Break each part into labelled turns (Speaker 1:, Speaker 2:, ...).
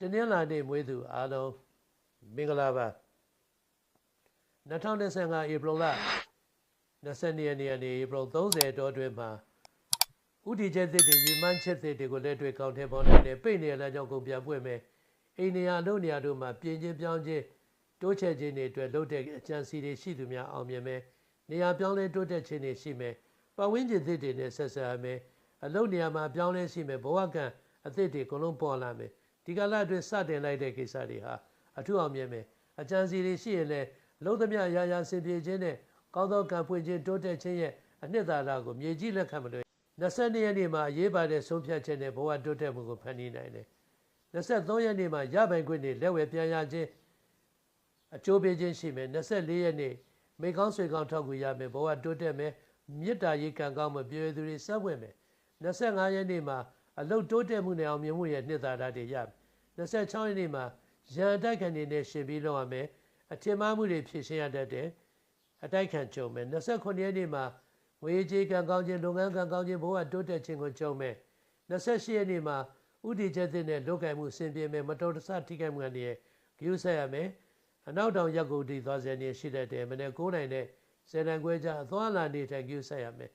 Speaker 1: တနင်္လာနေ့မွေးသူအားလုံးမင်္ဂလာပါ2025ဧပြီလ22ရက်နေ့ကနေဧပြီ30တောအတွင်းမှာဥတီချက်သစ်တွေရီမန်းချက်သစ်တွေကိုလက်တွေ့ကောင်းထဲပေါ်နိုင်တဲ့ပိတ်နေရတဲ့ကြောင့်ကုန်ပြပွင့်မယ်အိန္ဒိယအလုပ်နေရာတို့မှာပြင်ချင်းပြောင်းချင်းတိုးချဲ့ခြင်းတွေအတွက်လုပ်တဲ့အကြံစီတွေရှိသူများအောင်မြင်မယ်နေရာပြောင်းလဲတိုးတက်ခြင်းတွေရှိမယ်ပတ်ဝန်းကျင်သစ်တွေနဲ့ဆက်ဆံရမယ်အလုပ်နေရာမှာပြောင်းလဲရှိမယ်ဘဝကံအသစ်တွေအကုန်လုံးပေါ်လာမယ် ဒီကလာအတွင်းစတင်လိုက်တဲ့ကိစ္စတွေဟာအထူးအောင်မြင်မယ်အကြံစီတွေရှိရင်လည်းလုံးသမျှရာရာစင်ပြေခြင်းနဲ့ကောင်းသောကံဖွင့်ခြင်းတိုးတက်ခြင်းရဲ့အနှစ်သာရကိုမြေကြီးလက်ခံမလို့22ရက်နေ့မှာအရေးပါတဲ့ဆုံးဖြတ်ချက်နဲ့ဘဝတိုးတက်မှုကိုဖန်တီးနိုင်တယ်23ရက်နေ့မှာရပိုင်ခွင့်တွေလက်ဝယ်ပြန်ရခြင်းအကျိုးပေးခြင်းရှိမယ်24ရက်နေ့မိကောင်းဆွေကောင်းထောက်ကူရမယ်ဘဝတိုးတက်မယ်မေတ္တာရေးကံကောင်းမှုပြေသူတွေစပ်ဝင်မယ်25ရက်နေ့မှာအလုတ်တိုးတက်မှုနဲ့အောင်မြင်မှုရဲ့နှစ်သာရတွေရမယ် 26ရက်နေ့မှာရန်တိုက်ခံနေနဲ့ရှင်ပြီးလောက်ရမယ်အထင်မှားမှုတွေဖြစ်ရှင်းရတတ်တယ်အတိုက်ခံကြုံမယ်29ရက်နေ့မှာငွေကြေးကံကောင်းခြင်းလုပ်ငန်းကံကောင်းခြင်းဘဝတိုးတက်ခြင်းကိုကြုံမယ်28ရက်နေ့မှာဥတီချက်တဲ့နဲ့လုပ်ကံမှုဆင်ပြေမယ်မတော်တဆထိခိုက်မှုတွေဂရုစိုက်ရမယ်အနောက်တောင်ရက်ကိုတီသွားစေနေရှိတတ်တယ်မနေ့9နိုင်တဲ့ဇေနံခွဲကြအသွားလာနေထိုင်ဂရုစိုက်ရမယ်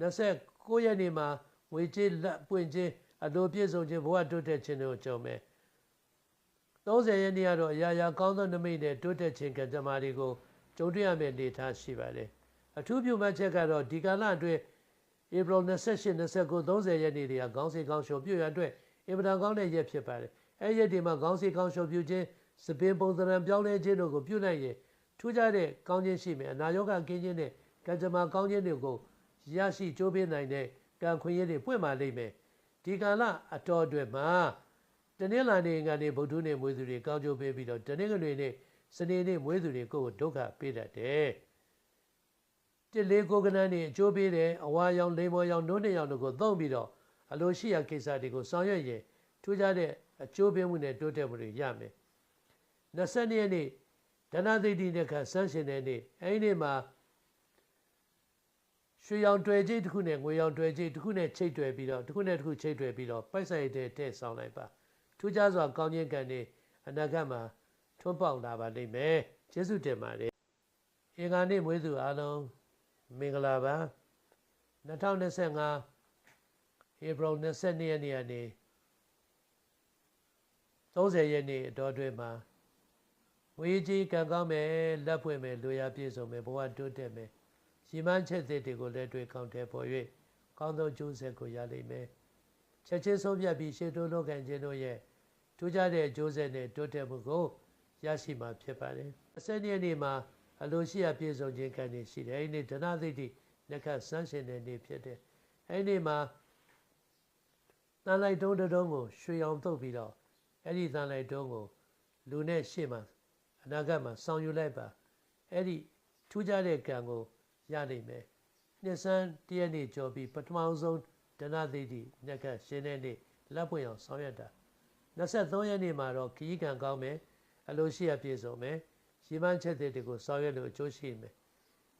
Speaker 1: 29ရက်နေ့မှာငွေကြေးလက်ပွင့်ခြင်းအလိုပြည့်စုံခြင်းဘဝတိုးတက်ခြင်းတို့ကြုံမယ် 30ရက်နေ့ကတော့အရာရာကောင်းသောနမိတ်နဲ့တိုးတက်ခြင်းကံကြမ္မာတွေကိုကြုံတွေ့ရမယ့်အနေအထားရှိပါတယ်အထူးပြုမှတ်ချက်ကတော့ဒီကာလအတွင်းဧပြီ28 29 30ရက်နေ့တွေကခေါင်းစီကောင်းရှုံပြုရအတွက်အင်ပဒံကောင်းတဲ့ရက်ဖြစ်ပါတယ်အဲရက်ဒီမှာခေါင်းစီကောင်းရှုံပြုခြင်းစပင်ပုံသဏ္ဍာန်ပြောင်းလဲခြင်းတို့ကိုပြုနိုင်ရင်ထူးခြားတဲ့ကောင်းခြင်းရှိမယ်အနာရောဂါကင်းခြင်းနဲ့ကံကြမ္မာကောင်းခြင်းတွေကိုရရှိကြိုးပေးနိုင်တဲ့ကံခွင့်ရည်တွေပွင့်ပါလိမ့်မယ်ဒီကာလအတော်အတွက်မှာ တနင်္လာနေ့ကနေဗုဒ္ဓနေ့မွေးသူတွေကောင်းကျိုးပေးပြီးတော့တနင်္ဂနွေနေ့စနေနေ့မွေးသူတွေကိုဒုက္ခပေးတတ်တယ်တစ်လေးကိုကနန်းနေအကျိုးပေးတယ်အဝါရောင်လိမ္မော်ရောင်နိုးနှစ်ရောင်တို့ကိုသုံးပြီးတော့အလိုရှိရာကိစ္စတွေကိုဆောင်ရွက်ရင်ထူးခြားတဲ့အကျိုးပေးမှုနဲ့တိုးတက်မှုတွေရမယ်22ရက်နေ့ဒဏသိတိနဲ့ခဆန်းရှင်တဲ့နေ့အဲဒီနေ့မှာရွှေရောင်တွေ့ကြိတ်တစ်ခုနဲ့ငွေရောင်တွေ့ကြိတ်တစ်ခုနဲ့ချိတ်တွေ့ပြီးတော့တစ်ခုနဲ့တစ်ခုချိတ်တွေ့ပြီးတော့ပိုက်ဆိုင်တဲ့တဲ့ဆောင်းလိုက်ပါ ထူးခြားစွာကောင်းခြင်းကံတွေအနာဂတ်မှာထွန်းပေါက်လာပါလိမ့်မယ်ကျေးဇူးတင်ပါတယ်အင်္ဂါနေ့မွေးသူအားလုံးမင်္ဂလာပါ2025ဧပြီ22ရက်နေ့ကနေ30ရက်နေ့အတော်အတွင်းမှာဝေကြီးကံကောင်းမယ်လက်ဖွင့်မယ်လူရပြည့်စုံမယ်ဘဝတိုးတက်မယ်ရီမန်းချက်သစ်တွေကိုလည်းတွေ့ကောင်းတယ်ပေါ်၍ကောင်းသောကျိုးဆက်ကိုရလိမ့်မယ်ချက်ချင်းဆုံးဖြတ်ပြီးရှေ့တိုးလုပ်ကံခြင်းတို့ရဲ့ ထူးခြားတဲ့ကျိုးဆက်နဲ့တိုးတက်မှုကိုရရှိမှာဖြစ်ပါတယ်အစနေ့နေ့မှာအလိုရှိရပြည့်စုံခြင်းကံနေရှိတယ်အဲ့ဒီဒနာသိတိလက်ခတ်ဆန်းရှင်တဲ့နေ့ဖြစ်တယ်အဲ့ဒီမှာတန်လိုက်တုံးတုံးကိုရွှေအောင်တုပ်ပြီးတော့အဲ့ဒီတန်လိုက်တုံးကိုလူနဲ့ရှေ့မှာအနာဂတ်မှာဆောင်ယူလိုက်ပါအဲ့ဒီထူးခြားတဲ့ကံကိုရနိုင်မယ်နှစ်ဆန်းတရက်နေ့ကြော်ပြီးပထမဆုံးဒနာသိတိညက်ကရှင်တဲ့နေ့လက်ပွင့်အောင်ဆောင်ရွက်တာ 23ရက်နေ့မှာတော့ခီးကံကောင်းမယ်အလိုရှိရပြည့်စုံမယ်ရီမန်းချက်တွေကိုဆောင်ရွက်လို့အကျိုးရှိမယ်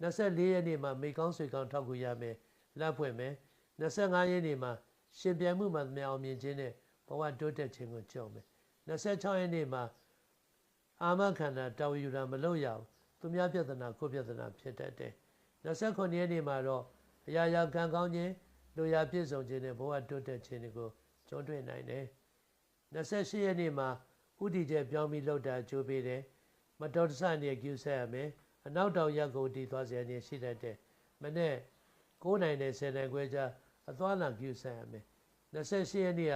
Speaker 1: 24ရက်နေ့မှာမိကောင်းဆွေကောင်းထောက်ကူရမယ်လက်ပွင့်မယ်25ရက်နေ့မှာရှင်ပြန်မှုမှမြောင်မြင်ခြင်းနဲ့ဘဝတိုးတက်ခြင်းကိုကြုံမယ်26ရက်နေ့မှာအာမခန္ဓာတာဝယူတာမလုပ်ရဘူးသူများပြဿနာကိုပြဿနာဖြစ်တတ်တယ်29ရက်နေ့မှာတော့အရာရာကံကောင်းခြင်းလူရာပြည့်စုံခြင်းနဲ့ဘဝတိုးတက်ခြင်းတွေကိုကြုံတွေ့နိုင်တယ် 28ရက်နေ့မှာဥတီကျပြောင်းပြီးလှုပ်တာကြိုးပေးတယ်မတော်တဆနေကျူးဆက်ရမယ်အနောက်တောင်ရက်ကိုတီသွားစေနေရှိတတ်တယ်မနေ့9နိုင်နဲ့10နိုင်ခွဲကြအသွားလံကျူးဆက်ရမယ်28ရက်နေ့က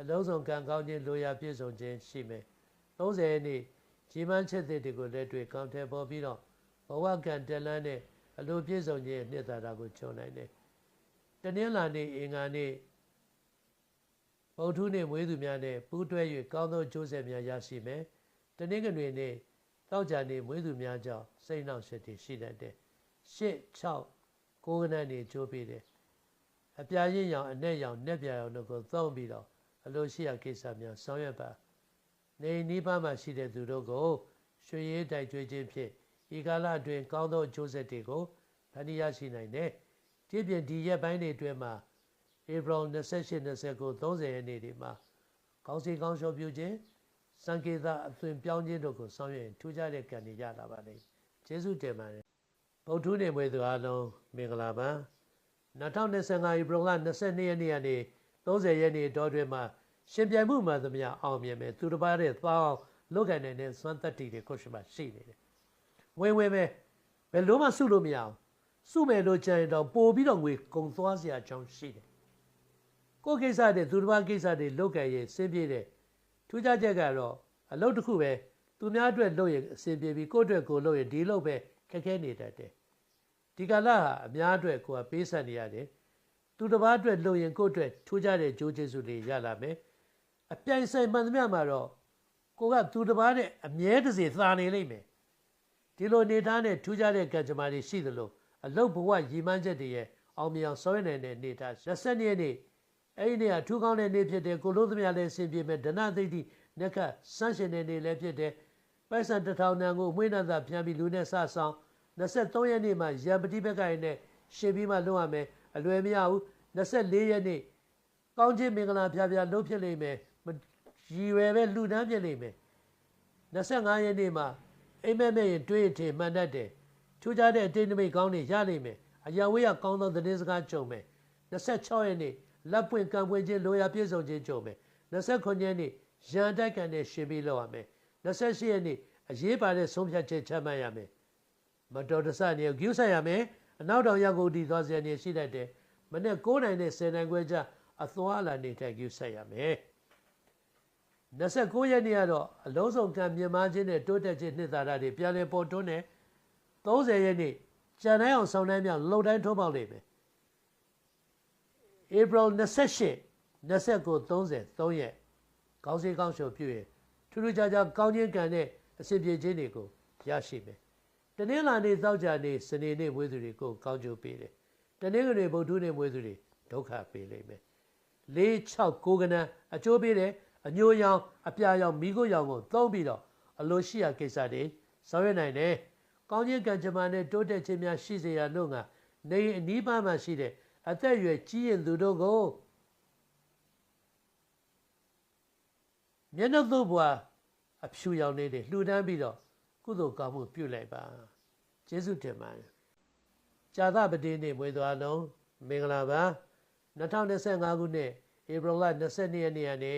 Speaker 1: အလုံးစုံကံကောင်းခြင်းလိုရာပြည့်စုံခြင်းရှိမယ်30ရက်နေ့ဂျီမန်းချက်တွေကိုလက်တွေ့ကောင်းတယ်ပေါ်ပြီးတော့ဘဝကံတက်လန်းတဲ့အလိုပြည့်စုံခြင်းနှစ်သာရကိုခြုံနိုင်တယ်တနင်္လာနေ့အင်္ဂါနေ့ ဗုဒ္ဓနေ့မွေးသူများနဲ့ပူးတွဲ၍ကောင်းသောကျိုးဆက်များရရှိမယ်တနင်္ဂနွေနေ့တောက်ကြနေ့မွေးသူများကြောင့်စိတ်နှောက်ယှက်တွေရှိတတ်တယ်ရှစ်6ကိုးကနန်းနေကျိုးပေးတယ်အပြာရင်းရောင်အနဲ့ရောင်နဲ့ပြာရောင်တို့ကိုသုံးပြီးတော့အလိုရှိရာကိစ္စများဆောင်ရွက်ပါနေနိဗ္ဗာန်မှာရှိတဲ့သူတို့ကိုရွှေရည်တိုက်ကြွေးခြင်းဖြင့်ဤကာလအတွင်းကောင်းသောအကျိုးဆက်တွေကိုဖန်တီးရရှိနိုင်တယ်။ဒီပြင်ဒီရက်ပိုင်းတွေအတွင်းမှာ ဧပြီ28 29 30ရက်နေ့တွေမှာကောင်းစီကောင်းရှောပြုခြင်းစံကေတာအသွင်ပြောင်းခြင်းတို့ကိုဆောင်ရွက်ရင်ထူးခြားတဲ့ကံတွေရလာပါလိမ့်ကျေးဇူးတင်ပါတယ်ဗုဒ္ဓနေမွေသူအားလုံးမင်္ဂလာပါ2025ဧပြီလ22ရက်နေ့ကနေ30ရက်နေ့တောတွင်မှာရှင်ပြိုင်မှုမှန်သမျှအောင်မြင်မယ်သူတစ်ပါးတဲ့သောင်းလုတ်ကန်နေတဲ့စွမ်းတတ္တိတွေကိုရှိမှရှိနေတယ်ဝင်ဝင်ပဲဘယ်လို့မှစုလို့မရအောင်စုမယ်လို့ကြံရင်တော့ပို့ပြီးတော့ငွေကုန်သွားစရာအကြောင်းရှိတယ် ကိုယ်ကိစ္စတဲ့သူတစ်ပါးကိစ္စတွေလုတ်ကန်ရင်စင်းပြေးတယ်ထူးခြားချက်ကတော့အလုပ်တစ်ခုပဲသူများအတွက်လုပ်ရင်အဆင်ပြေပြီးကိုယ့်အတွက်ကိုယ်လုပ်ရင်ဒီလုပ်ပဲခက်ခဲနေတတ်တယ်ဒီကလာဟာအများအတွက်ကိုယ်ကပေးဆက်နေရတယ်သူတစ်ပါးအတွက်လုပ်ရင်ကိုယ့်အတွက်ထူးခြားတဲ့ကြိုးကျေးဇူးတွေရလာမယ်အပြိုင်ဆိုင်မှန်သမျှမှာတော့ကိုကသူတစ်ပါးနဲ့အမြဲတစေသာနေလိမ့်မယ်ဒီလိုနေသားနဲ့ထူးခြားတဲ့ကံကြမ္မာတွေရှိသလိုအလုတ်ဘဝရည်မှန်းချက်တွေရဲ့အောင်မြင်အောင်ဆောင်ရွက်နိုင်တဲ့နေသားရက်ဆက်နေ့နေ့ အဲ့ဒီနေ့အထူးကောင်းတဲ့နေ့ဖြစ်တယ်ကိုလို့သမျှလည်းအဆင်ပြေမယ်ဒနာသိတိနက္ခဆန်းရှင်တဲ့နေ့လည်းဖြစ်တယ်ပိုက်ဆံတစ်ထောင်တန်ကိုမွေးနာသာပြန်ပြီးလူနဲ့စဆောင်23ရက်နေ့မှာရံပတိဘက်ကရင်နဲ့ရှင်ပြီးမှလုပ်ရမယ်အလွယ်မရဘူး24ရက်နေ့ကောင်းခြင်းမင်္ဂလာဖျားဖျားလုပ်ဖြစ်လိမ့်မယ်ရည်ရွယ်ပဲလူတန်းဖြစ်လိမ့်မယ်25ရက်နေ့မှာအိမ်မက်မဲ့ရင်တွေးထင်မှန်တတ်တယ်ထူးခြားတဲ့အတိတ်နမိတ်ကောင်းတွေရလိမ့်မယ်အရာဝေးရကောင်းသောသတင်းစကားကြုံမယ်26ရက်နေ့ လက်ပွင့်ကံပွင့်ခြင်းလိုရာပြည့်စုံခြင်းကြုံမယ်29ရက်နေ့ရန်တိုက်ကန်နဲ့ရှင်ပြီးလောက်ရမယ်28ရက်နေ့အရေးပါတဲ့ဆုံးဖြတ်ချက်ချမှတ်ရမယ်မတော်တဆနေဂုဆက်ရမယ်အနောက်တောင်ရောက်ကိုဒီသွားစရနေရှိတတ်တယ်မနေ့9နိုင်နဲ့10နိုင်ခွဲကြအသွားအလာနေထိုင်ဂုဆက်ရမယ်29ရက်နေ့ကတော့အလုံးစုံကံမြင်မာခြင်းနဲ့တိုးတက်ခြင်းနှစ်သာရတွေပြန်လည်ပေါ်တွန်းတယ်30ရက်နေ့ကြံတိုင်းအောင်ဆောင်းတိုင်းမြောက်လုံတိုင်းထိုးပေါက်လိမ့်မယ် April 28 29 30 3ရက်ကောင်းစီကောင်းရှုံပြုရင်ထူးထူးခြားခြားကောင်းခြင်းကံနဲ့အစီပြေခြင်းတွေကိုရရှိမယ်တနင်္လာနေ့သောကြာနေ့စနေနေ့မွေးသူတွေကိုကောင်းကျိုးပေးတယ်တနင်္ဂနွေဗုဒ္ဓနေ့မွေးသူတွေဒုက္ခပေးလိမ့်မယ်၄6 9ကနန်းအကျိုးပေးတယ်အညိုရောင်အပြာရောင်မိခိုးရောင်ကိုသုံးပြီးတော့အလိုရှိရာကိစ္စတွေဆောင်ရွက်နိုင်တယ်ကောင်းခြင်းကံကြမ္မာနဲ့တိုးတက်ခြင်းများရှိစေရလို့ကနေအနီးပါးမှရှိတဲ့ အသက်အရွယ်ကြီးရင်သူတို့ကိုမျက်နှာသို့ဘွာအဖြူရောင်လေးတွေလှူဒန်းပြီးတော့ကုသိုလ်ကောင်းမှုပြုလိုက်ပါကျေးဇူးတင်ပါတယ်ဇာသပတိနေ့မွေးသွားလုံးမင်္ဂလာပါ2025ခုနှစ်ဧပြီလ22ရက်နေ့ကနေ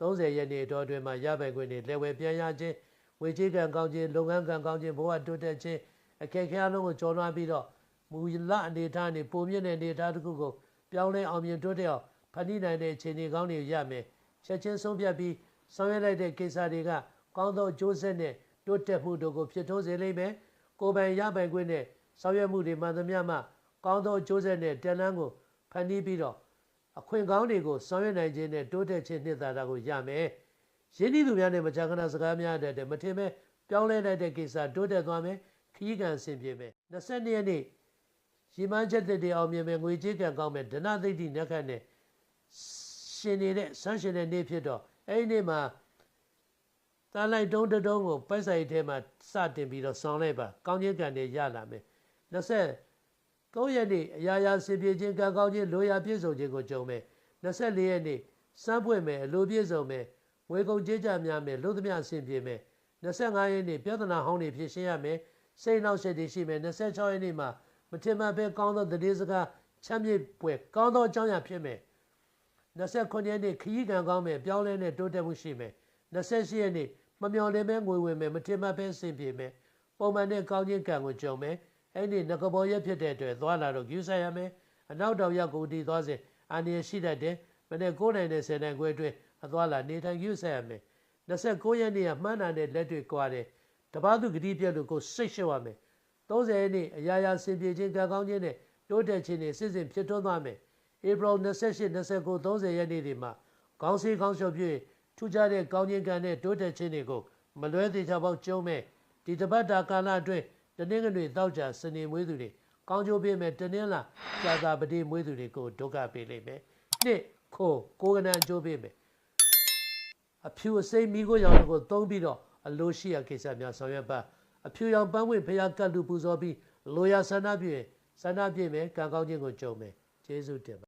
Speaker 1: 30ရက်နေ့တော်အတွင်းမှာရပိုင်ခွင့်တွေလက်ဝဲပြန်ရခြင်းဝေချေကံကောင်းခြင်းလုပ်ငန်းကံကောင်းခြင်းဘဝတိုးတက်ခြင်းအခက်အခဲအလုံးကိုကျော်လွှားပြီးတော့ မူလအနေထားနဲ့ပုံမြင့်တဲ့အနေထားတစ်ခုကိုပြောင်းလဲအောင်မြင်တိုးတက်အောင်ဖန်တီးနိုင်တဲ့အခြေအနေကောင်းတွေရမယ်ချက်ချင်းဆုံးဖြတ်ပြီးဆောင်ရွက်လိုက်တဲ့ကိစ္စတွေကကောင်းသောအကျိုးဆက်နဲ့တိုးတက်မှုတို့ကိုဖြစ်ထွန်းစေလိမ့်မယ်ကိုယ်ပိုင်ရပိုင်ခွင့်နဲ့ဆောင်ရွက်မှုတွေမှန်သမျှမှကောင်းသောအကျိုးဆက်နဲ့တန်လန်းကိုဖန်တီးပြီးတော့အခွင့်ကောင်းတွေကိုဆောင်ရွက်နိုင်ခြင်းနဲ့တိုးတက်ခြင်းနှစ်သာရကိုရမယ်။ရင်းနှီးသူများနဲ့မကြာခဏစကားများတတ်တယ်မထင်မဲ့ပြောင်းလဲနိုင်တဲ့ကိစ္စတိုးတက်သွားမယ်ခရီးကံဆင်ပြေမယ်။22ရက်နေ့ ရီမန်းချက်တဲ့အောင်မြင်မယ်ငွေကြေးကံကောင်းမယ်ဒနသိတိနက်ခတ်နဲ့ရှင်နေတဲ့ဆန်းရှင်တဲ့နေ့ဖြစ်တော့အဲ့ဒီနေ့မှာတားလိုက်တုံးတုံးကိုပိုက်ဆိုင်ထဲမှာစတင်ပြီးတော့ဆောင်းလိုက်ပါကောင်းခြင်းကံတွေရလာမယ်23ရက်နေ့အရာရာစင်ပြေခြင်းကံကောင်းခြင်းလိုရာပြည့်စုံခြင်းကိုကြုံမယ်24ရက်နေ့စမ်းပွင့်မယ်အလိုပြည့်စုံမယ်ဝေကုန်ကြေးကြများမယ်လို့သမျှဆင်ပြေမယ်25ရက်နေ့ပြဿနာဟောင်းတွေဖြေရှင်းရမယ်စိတ်နှောက်ယှက်တွေရှိမယ်26ရက်နေ့မှာ မထင်မှတ်ပဲကောင်းသောတည်စကားချမ်းမြေ့ပွဲကောင်းသောအကြောင်းအရာဖြစ်မယ်29ရက်နေ့ခရီးကံကောင်းမယ်ပြောင်းလဲနဲ့တိုးတက်မှုရှိမယ်28ရက်နေ့မမျော်လင့်ပဲငွေဝင်မယ်မထင်မှတ်ပဲဆင်ပြေမယ်ပုံမှန်နဲ့ကောင်းခြင်းကံကိုကြုံမယ်အဲ့ဒီငကဘောရက်ဖြစ်တဲ့အတွက်သွားလာတော့ယူဆိုင်ရမယ်အနောက်တောင်ရောက်ကိုတီသွားစဉ်အန္တရာယ်ရှိတတ်တယ်မနေ့9နိုင်နဲ့10နိုင်ခွဲအတွင်းအသွားလာနေထိုင်ယူဆိုင်ရမယ်29ရက်နေ့ကမှန်းနာတဲ့လက်တွေကွာတယ်တပားသူဂတိပြက်လို့ကိုစိတ်ရှုပ်ရမယ် 30ရက်နေ့အရာရာဆင်ပြေခြင်းကံကောင်းခြင်းနဲ့တိုးတက်ခြင်းနဲ့စစ်စစ်ဖြစ်ထွန်းသွားမယ်ဧပြီ28 29 30ရက်နေ့တွေမှာခေါင်းစည်းခေါင်းလျှော်ပြည့်ထူးခြားတဲ့ကောင်းခြင်းကံနဲ့တိုးတက်ခြင်းတွေကိုမလွဲသေးချောပေါက်ကျုံးမဲ့ဒီတပတ်တာကာလအတွင်းတနင်္ဂနွေတောက်ကြစနေမွေးသူတွေကောင်းကျိုးပေးမယ်တနင်္လာကြာသာပတိမွေးသူတွေကိုဒုက္ခပေးလိမ့်မယ်နှစ်ခိုကိုကနန်ကျိုးပေးမယ်အဖြူအစိမ်းမိကိုရောင်ကိုသုံးပြီးတော့အလိုရှိရာကိစ္စများဆောင်ရွက်ပါ အဖြူရောင်ပန်းဝင်ဖျားကတ်လူပူဇော်ပြီးလိုရာဆန္ဒပြည့်ဆန္ဒပြည့်မယ်ကံကောင်းခြင်းကိုကြုံမယ်ကျေးဇူးတင်